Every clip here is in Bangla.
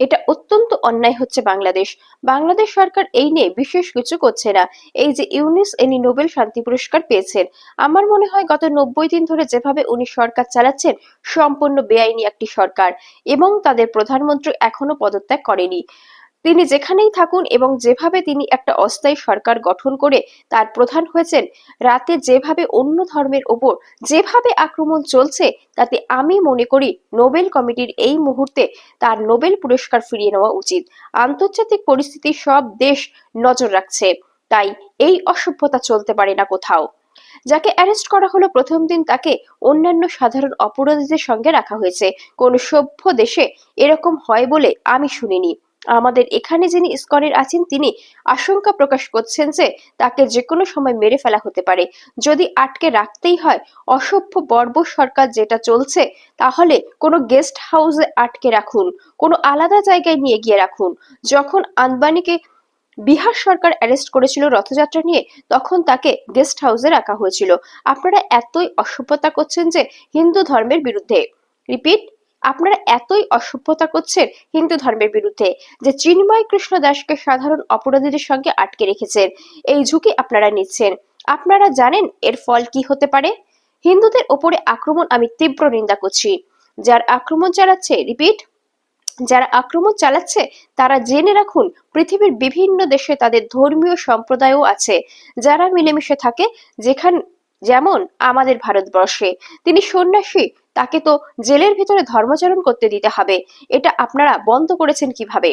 এটা অত্যন্ত অন্যায় হচ্ছে বাংলাদেশ। বাংলাদেশ সরকার এই নিয়ে বিশেষ কিছু করছে না। এই যে ইউনিস এনি নোবেল শান্তি পুরস্কার পেয়েছেন, আমার মনে হয় গত নব্বই দিন ধরে যেভাবে উনি সরকার চালাচ্ছেন, সম্পূর্ণ বেআইনি একটি সরকার এবং তাদের প্রধানমন্ত্রী এখনও পদত্যাগ করেনি। তিনি যেখানেই থাকুন এবং যেভাবে তিনি একটা অস্থায়ী সরকার গঠন করে তার প্রধান হয়েছেন, রাতে যেভাবে অন্য ধর্মের ওপর যেভাবে আক্রমণ চলছে, তাতে আমি মনে করি নোবেল কমিটির এই মুহূর্তে তার নোবেল পুরস্কার ফিরিয়ে নেওয়া উচিত। আন্তর্জাতিক পরিস্থিতি সব দেশ নজর রাখছে, তাই এই অসভ্যতা চলতে পারে না কোথাও। যাকে অ্যারেস্ট করা হলো প্রথম দিন তাকে অন্যান্য সাধারণ অপরাধীদের সঙ্গে রাখা হয়েছে। কোন সভ্য দেশে এরকম হয় বলে আমি শুনিনি। আমাদের এখানে যিনি ইসকনের আছেন, তিনি আশঙ্কা প্রকাশ করছেন যে তাকে যে কোনো সময় মেরে ফেলা হতে পারে। যদি আটকে রাখতেই হয়, অসভ্য, বর্বর সরকার যেটা চলছে, তাহলে কোনো গেস্ট হাউসে আটকে রাখুন, কোনো আলাদা জায়গায় নিয়ে গিয়ে রাখুন। যখন আনবানিকে বিহার সরকার অ্যারেস্ট করেছিল রথযাত্রা নিয়ে, তখন তাকে গেস্ট হাউসে রাখা হয়েছিল। আপনারা এতই অসভ্যতা করছেন যে হিন্দু ধর্মের বিরুদ্ধে। রিপিট। আপনারা এতই অসভ্যতা করছেন হিন্দু ধর্মের বিরুদ্ধে যে চিন্ময় কৃষ্ণ দাসকে সাধারণ অপরাধীদের সঙ্গে আটকে রেখেছেন। এই ঝুঁকি আপনারা নিচ্ছেন। আপনারা জানেন এর ফল কি হতে পারে? হিন্দুদের ওপরে আক্রমণ আমি তীব্র নিন্দা করছি। যার আক্রমণ চালাচ্ছে, রিপিট, যারা আক্রমণ চালাচ্ছে, তারা জেনে রাখুন পৃথিবীর বিভিন্ন দেশে তাদের ধর্মীয় সম্প্রদায়ও আছে। যারা মিলেমিশে থাকে, যেখান, যেমন আমাদের ভারতবর্ষে। তিনি সন্ন্যাসী তাকে তো জেলের ভিতরে ধর্মাচরণ করতে দিতে হবে। এটা আপনারা বন্ধ করেছেন কীভাবে?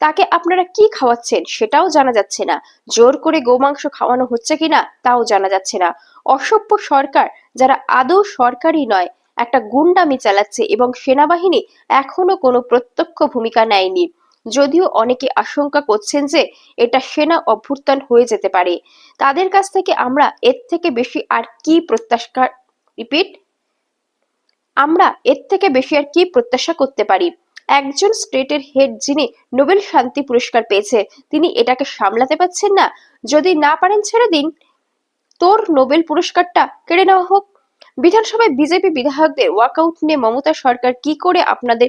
তাকে আপনারা কি খাওয়াচ্ছেন সেটাও জানা যাচ্ছে না। জোর করে গোমাংস খাওয়ানো হচ্ছে কিনা তাও জানা যাচ্ছে না। অসভ্য সরকার, যারা আদৌ সরকারই নয়, একটা গুন্ডামি চালাচ্ছে এবং সেনাবাহিনী এখনও কোনো প্রত্যক্ষ ভূমিকা নেয়নি। যদিও অনেকে আশঙ্কা করছেন যে এটা সেনা অভ্যুত্থান হয়ে যেতে পারে। তাদের কাছ থেকে আমরা এর থেকে বেশি আর কি প্রত্যাশা, রিপিট? আমরা এর থেকে বেশি আর কি প্রত্যাশা করতে পারি। একজন স্টেটের হেড যিনি নোবেল শান্তি পুরস্কার পেয়েছে, তিনি এটাকে সামলাতে পারছেন না। যদি না পারেন, ছেড়ে দিন। তোর নোবেল পুরস্কারটা কেড়ে নেওয়া হোক। বিধানসভায় বিজেপি বিধায়কদের ওয়াকআউট নিয়ে মমতা সরকার কি করে আপনাদের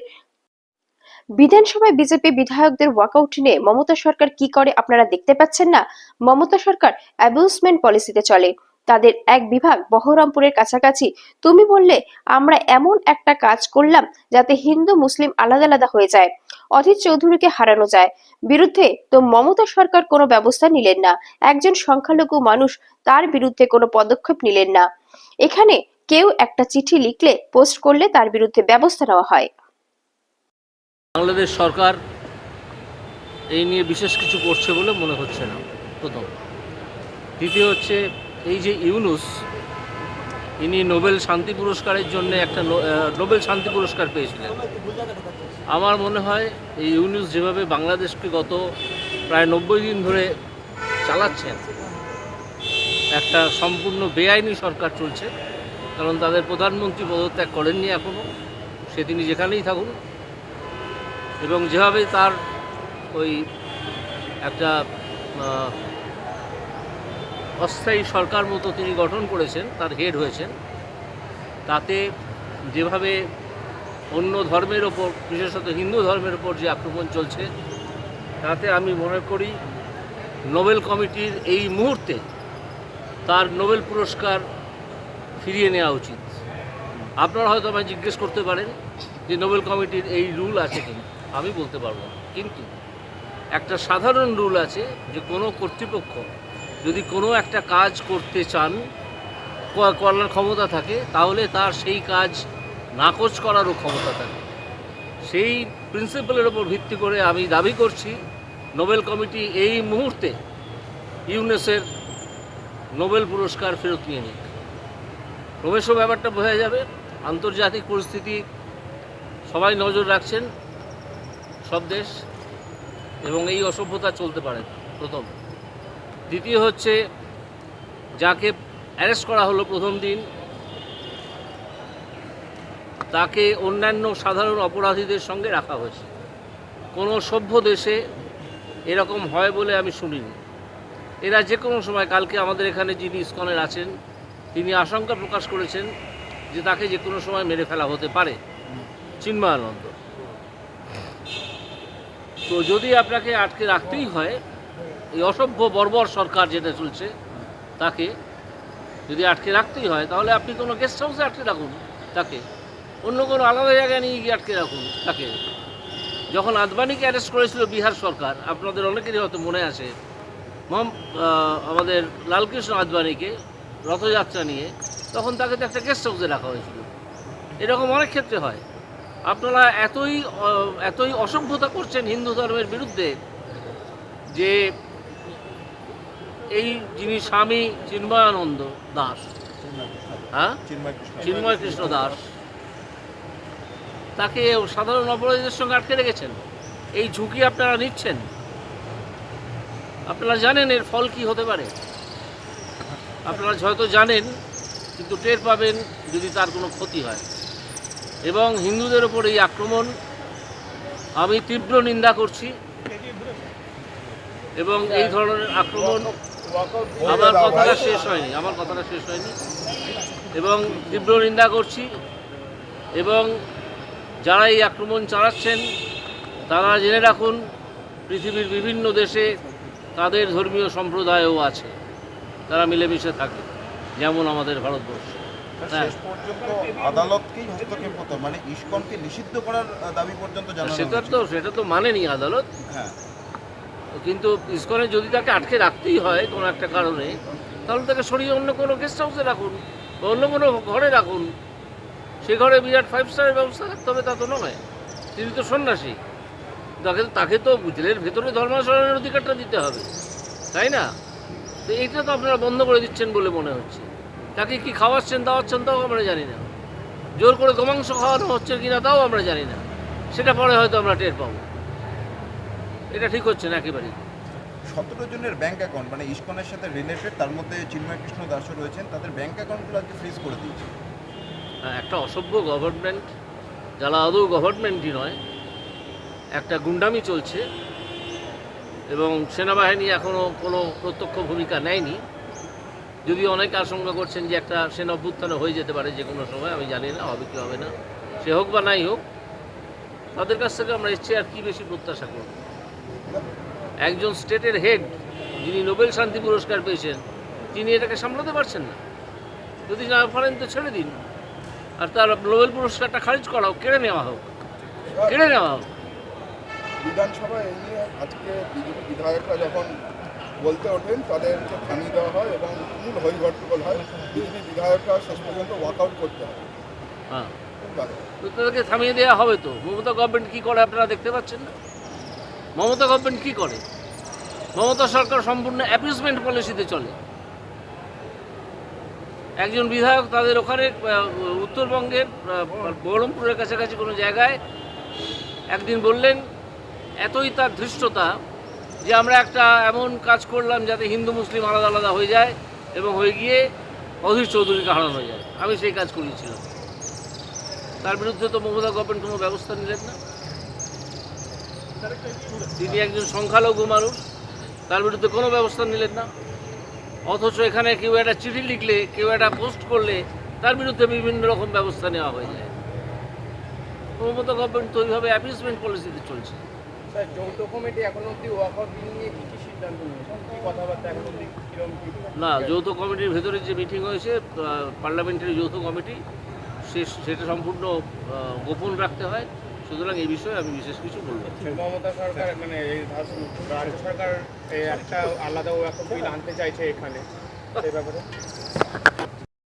বিধানসভায় বিজেপি বিধায়কদের ওয়াকআউট নিয়ে মমতা সরকার কি করে আপনারা দেখতে পাচ্ছেন না? মমতা সরকার অ্যাবিউসমেন্ট পলিসিতে চলে। তাদের এক বিভাগ বহরমপুরের কাছাকাছি। তুমি বললে, আমরা এমন একটা কাজ করলাম যাতে হিন্দু, মুসলিম আলাদা আলাদা হয়ে যায়। অধীর চৌধুরীকে হারানো যায়। বিরুদ্ধে তো মমতা সরকার কোনো ব্যবস্থা নিলেন না। একজন সংখ্যালঘু মানুষ তার বিরুদ্ধে কোনো পদক্ষেপ নিলেন না। এখানে কেউ একটা চিঠি লিখলে, পোস্ট করলে তার বিরুদ্ধে ব্যবস্থা নেওয়া হয়। বাংলাদেশ সরকার এই নিয়ে বিশেষ কিছু করছে বলে মনে হচ্ছে না। প্রথম। দ্বিতীয় হচ্ছে এই যে ইউনুস, ইনি নোবেল শান্তি পুরস্কারের জন্য একটা নোবেল শান্তি পুরস্কার পেয়েছিলেন। আমার মনে হয় এই ইউনুস যেভাবে বাংলাদেশকে গত প্রায় নব্বই দিন ধরে চালাচ্ছেন, একটা সম্পূর্ণ বেআইনি সরকার চলছে, কারণ তাদের প্রধানমন্ত্রী পদত্যাগ করেননি এখনও সে তিনি যেখানেই থাকুন। এবং যেভাবে তার ওই একটা অস্থায়ী সরকার মতো তিনি গঠন করেছেন, তার হেড হয়েছেন। তাতে যেভাবে অন্য ধর্মের ওপর, বিশেষত হিন্দু ধর্মের ওপর যে আক্রমণ চলছে, তাতে আমি মনে করি নোবেল কমিটির এই মুহূর্তে তার নোবেল পুরস্কার ফিরিয়ে নেওয়া উচিত। আপনারা হয়তো আমায় জিজ্ঞেস করতে পারেন যে নোবেল কমিটির এই রুল আছে কিনা। আমি বলতে পারব না। কিন্তু একটা সাধারণ রুল আছে যে কোনো কর্তৃপক্ষ যদি কোনো একটা কাজ করতে চান করার ক্ষমতা থাকে, তাহলে তার সেই কাজ নাকচ করারও ক্ষমতা থাকে। সেই প্রিন্সিপালের ওপর ভিত্তি করে আমি দাবি করছি নোবেল কমিটি এই মুহূর্তে ইউনেসের নোবেল পুরস্কার ফেরত নিয়ে নিক। ক্রমেশ ব্যাপারটা বোঝা যাবে, আন্তর্জাতিক পরিস্থিতি, সবাই নজর রাখছেন, সব দেশ, এবং এই অসভ্যতা চলতে পারে প্রথম। দ্বিতীয় হচ্ছে যাকে অ্যারেস্ট করা হলো প্রথম দিন, তাকে অন্যান্য সাধারণ অপরাধীদের সঙ্গে রাখা হয়েছে। কোনো সভ্য দেশে এরকম হয় বলে আমি শুনিনি। এরা যে কোনো সময়, কালকে আমাদের এখানে যিনি ইস্কনের আছেন, তিনি আশঙ্কা প্রকাশ করেছেন যে তাকে যে কোনো সময় মেরে ফেলা হতে পারে। চিন্ময়ানন্দ। তো যদি আপনাকে আটকে রাখতেই হয় এই অসভ্য বর্বর সরকার যেটা চলছে, তাকে যদি আটকে রাখতেই হয়, তাহলে আপনি কোনো গেস্ট হাউসে আটকে রাখুন তাকে। অন্য কোনো আলাদা জায়গায় নিয়ে গিয়ে আটকে রাখুন তাকে। যখন আদবানিকে অ্যারেস্ট করেছিল বিহার সরকার, আপনাদের অনেকেরই হয়তো মনে আছে আমাদের লালকৃষ্ণ আদবানিকে রথযাত্রা নিয়ে, তখন তাকে তো একটা গেস্ট হাউসে রাখা হয়েছিল। এরকম অনেক ক্ষেত্রে হয়। আপনারা এতই এতই অসভ্যতা করছেন হিন্দু ধর্মের বিরুদ্ধে যে এই যিনি স্বামী চিন্ময়ানন্দ দাস। হ্যাঁ? চিন্ময় কৃষ্ণ দাস। তাকে সাধারণ অপরাধীদের সঙ্গে আটকে রেখেছেন। এই ঝুঁকি আপনারা নিচ্ছেন? আপনারা জানেন এর ফল কি হতে পারে? আপনারা হয়তো জানেন, কিন্তু টের পাবেন যদি তার কোনো ক্ষতি হয়। এবং হিন্দুদের ওপর এই আক্রমণ, আমি তীব্র নিন্দা করছি। এবং এই ধরনের আক্রমণ আমার কথাটা শেষ হয়নি আমার কথাটা শেষ হয়নি। এবং তীব্র নিন্দা করছি। এবং যারা এই আক্রমণ চালাচ্ছেন তারা জেনে রাখুন পৃথিবীর বিভিন্ন দেশে তাদের ধর্মীয় সম্প্রদায়ও আছে। তারা মিলেমিশে থাকে যেমন আমাদের ভারতবর্ষ। হ্যাঁ। মানে সেটা তো সেটা তো মানেনি আদালত। হ্যাঁ। কিন্তু ইস্কনে যদি তাকে আটকে রাখতেই হয় কোনো একটা কারণে, তাহলে তাকে সরিয়ে অন্য কোনো গেস্ট হাউসে রাখুন বা অন্য কোনো ঘরে রাখুন। সে ঘরে বিরাট ফাইভ স্টারের ব্যবস্থা রাখতে হবে, তা তো নয়। তিনি তো সন্ন্যাসী। তাকে তাকে তো জেলের ভেতরে ধর্মাচরণের অধিকারটা দিতে হবে, তাই না? তো এইটা তো আপনারা বন্ধ করে দিচ্ছেন বলে মনে হচ্ছে। তাকে কি খাওয়াচ্ছেন, দাওয়াচ্ছেন, তাও আমরা জানি না। জোর করে গোমাংস খাওয়ানো হচ্ছে কিনা, তাও আমরা জানি না। সেটা পরে হয়তো আমরা টের পাবো। এটা ঠিক হচ্ছে না একেবারেই। সতেরো জনের ব্যাংক অ্যাকাউন্ট মানে ইস্কনের সাথে রিলেটেড তার মধ্যে চিন্ময় কৃষ্ণ দাসও রয়েছেন তাদের ব্যাংক অ্যাকাউন্টগুলো আজকে ফ্রিজ করে দিয়েছে। হ্যাঁ, একটা অসভ্য গভর্নমেন্ট যারা আদৌ গভর্নমেন্টই নয় একটা গুন্ডামি চলছে এবং সেনাবাহিনী এখনও কোনো প্রত্যক্ষ ভূমিকা নেয়নি। যদি অনেকে আশঙ্কা করছেন যে একটা সেনা অভ্যুত্থানে হয়ে যেতে পারে যে কোনো সময় আমি জানি না হবে কি হবে না। সে হোক বা নাই হোক তাদের কাছ থেকে আমরা এসছি আর কী বেশি প্রত্যাশা করব? একজন স্টেটের হেড যিনি নোবেল শান্তি পুরস্কার পেয়েছেন তিনি এটাকে সামলাতে পারছেন না। যদি না পারেন তো ছেড়ে দিন। আর তার নোবেল পুরস্কারটা খারিজ করা হোক কেড়ে নেওয়া হোক। কেড়ে নেওয়া হোক। বিধানসভায় এই নিয়ে আজকে বিজেপি বিধায়করা যখন বলতে ওঠেন তাদেরকে থামিয়ে দেওয়া হয় এবং মূল হয় বিজেপি বিধায়করা শেষ পর্যন্ত ওয়াকআউট করতে হয়। হ্যাঁ। তো তাদেরকে থামিয়ে দেওয়া হবে তো? মমতা গভর্নমেন্ট কী করে আপনারা দেখতে পাচ্ছেন না? মমতা গভর্নমেন্ট কী করে? মমতা সরকার সম্পূর্ণ অ্যাপিসমেন্ট পলিসিতে চলে। একজন বিধায়ক তাদের ওখানে উত্তরবঙ্গের বহরমপুরের কাছাকাছি কোনো জায়গায় একদিন বললেন, এতই তার ধৃষ্টতা যে আমরা একটা এমন কাজ করলাম যাতে হিন্দু, মুসলিম আলাদা আলাদা হয়ে যায় এবং হয়ে গিয়ে অধীর চৌধুরীকে হারানো হয়ে যায়। আমি সেই কাজ করিয়েছিলাম তার বিরুদ্ধে তো মমতা গভর্নমেন্ট কোনো ব্যবস্থা নিলেন না। তিনি একজন সংখ্যালঘু মানুষ তার বিরুদ্ধে কোনো ব্যবস্থা নিলেন না। অথচ এখানে কেউ একটা চিঠি লিখলে কেউ একটা পোস্ট করলে তার বিরুদ্ধে বিভিন্ন রকম ব্যবস্থা নেওয়া হয়ে যায়। মমতা গভর্নমেন্ট তো ওইভাবে অ্যাপিসমেন্ট পলিসিতে চলছে। না যৌথ কমিটির ভেতরে যে মিটিং হয়েছে পার্লামেন্টারি যৌথ কমিটি সে সেটা সম্পূর্ণ গোপন রাখতে হয়। সুতরাং এই বিষয়ে আমি বিশেষ কিছু বলব না। মমতা সরকার মানে রাজ্য সরকার একটা আলাদা একটা বিল আনতে চাইছে এখানে, সেই ব্যাপারে